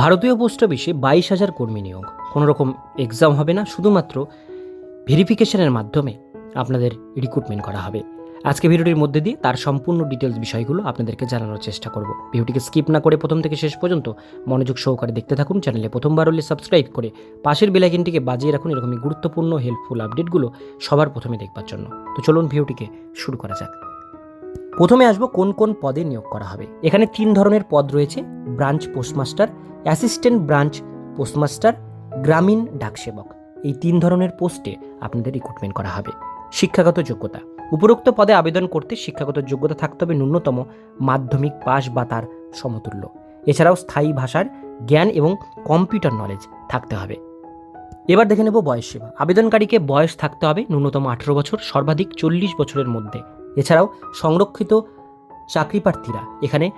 ভারতীয় পোস্ট অফিসে বাইশ হাজার কর্মী নিয়োগ। কোনো রকম এক্সাম হবে না, শুধুমাত্র ভেরিফিকেশনের মাধ্যমে আপনাদের রিক্রুটমেন্ট করা হবে। আজকে ভিডিওটির মধ্যে দিয়ে তার সম্পূর্ণ ডিটেলস বিষয়গুলো আপনাদেরকে জানানোর চেষ্টা করব। ভিডিওটিকে স্কিপ না করে প্রথম থেকে শেষ পর্যন্ত মনোযোগ সহকারে দেখতে থাকুন চ্যানেলে প্রথমবার হলে সাবস্ক্রাইব করে পাশের বেলাইকিনটিকে বাজিয়ে রাখুন, এরকমই গুরুত্বপূর্ণ হেল্পফুল আপডেটগুলো সবার প্রথমে দেখবার জন্য। তো চলুন ভিডিওটিকে শুরু করা যাক। প্রথমে আসব কোন কোন পদে নিয়োগ করা হবে। এখানে তিন ধরনের পদ রয়েছে। Branch postmaster, assistant branch postmaster, Gramin Dak Sevak. এই তিন ধরনের পোস্টে আপনাদের রিক্রুটমেন্ট করা হবে। শিক্ষাগত যোগ্যতা। উপরোক্ত পদে আবেদন করতে শিক্ষাগত যোগ্যতা থাকতে হবে ন্যূনতম মাধ্যমিক পাস বা তার সমতুল্য। এছাড়াও স্থায়ী ভাষার জ্ঞান এবং কম্পিউটার নলেজ থাকতে হবে। এবার দেখে নেব বয়স সীমা। আবেদনকারীকে বয়স থাকতে হবে ন্যূনতম আঠেরো বছর, সর্বাধিক চল্লিশ বছরের মধ্যে। এছাড়াও সংরক্ষিত চাকরি প্রার্থীরা এখানে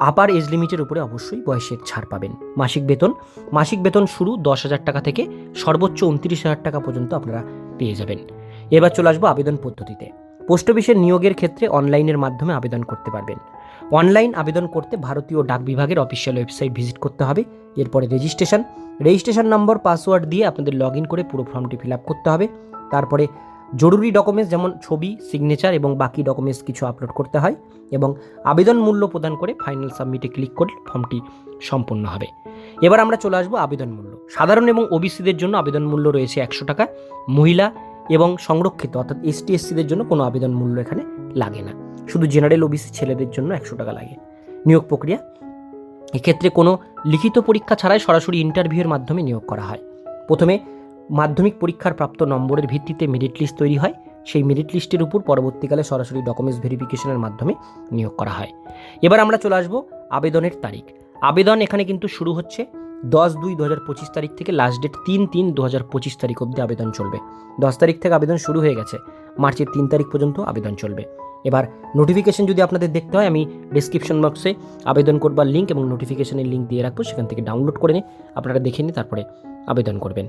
আপার এজ লিমিটের উপরে অবশ্যই বয়সের ছাড় পাবেন। মাসিক বেতন মাসিক বেতন শুরু দশ হাজার টাকা থেকে সর্বোচ্চ উনত্রিশ হাজার টাকা পর্যন্ত আপনারা পেয়ে যাবেন। এবার চলে আসব আবেদন পদ্ধতিতে। পোস্ট অফিসের নিয়োগের ক্ষেত্রে অনলাইনের মাধ্যমে আবেদন করতে পারবেন। অনলাইন আবেদন করতে ভারতীয় ডাক বিভাগের অফিসিয়াল ওয়েবসাইট ভিজিট করতে হবে। এরপরে রেজিস্ট্রেশন রেজিস্ট্রেশন নম্বর, পাসওয়ার্ড দিয়ে আপনাদের লগ ইন করে পুরো ফর্মটি ফিল আপ করতে হবে। তারপরে জরুরি ডকুমেন্টস যেমন ছবি সিগনেচার এবং বাকি ডকুমেন্টস কিছু আপলোড করতে হয় এবং আবেদন মূল্য প্রদান করে ফাইনাল সাবমিটে ক্লিক করলে ফর্মটি সম্পূর্ণ হবে। এবার আমরা চলে আসব আবেদন মূল্য। সাধারণ এবং ওবিসিদের জন্য আবেদন মূল্য রয়েছে একশো টাকা। মহিলা এবং সংরক্ষিত অর্থাৎ এসটি এসসিদের জন্য কোনো আবেদন মূল্য এখানে লাগে না। শুধু জেনারেল ওবিসি ছেলেদের জন্য একশো টাকা লাগে। নিয়োগ প্রক্রিয়া। এক্ষেত্রে কোনো লিখিত পরীক্ষা ছাড়াই সরাসরি ইন্টারভিউয়ের মাধ্যমে নিয়োগ করা হয়। প্রথমে মাধ্যমিক পরীক্ষার প্রাপ্ত নম্বরের ভিত্তিতে মেরিট লিস্ট তৈরি হয়। সেই মেরিট লিস্টের উপর পরবর্তীকালে সরাসরি ডকুমেন্টস ভেরিফিকেশনের মাধ্যমে নিয়োগ করা হয়। এবার আমরা চলে আসব আবেদনের তারিখ। আবেদন এখানে কিন্তু শুরু হচ্ছে দশ দুই দু হাজার পঁচিশ তারিখ থেকে লাস্ট ডেট তিন তিন দু হাজার পঁচিশ তারিখ অবধি আবেদন চলবে। দশ তারিখ থেকে আবেদন শুরু হয়ে গেছে। মার্চের তিন তারিখ পর্যন্ত আবেদন চলবে। এবার নোটিফিকেশন যদি আপনাদের দেখতে হয়, আমি ডিসক্রিপশন বক্সে আবেদন করবার লিঙ্ক এবং নোটিফিকেশনের লিঙ্ক দিয়ে রাখব। সেখান থেকে ডাউনলোড করে নিয়ে আপনারা দেখে নিয়ে তারপরে আবেদন করবেন।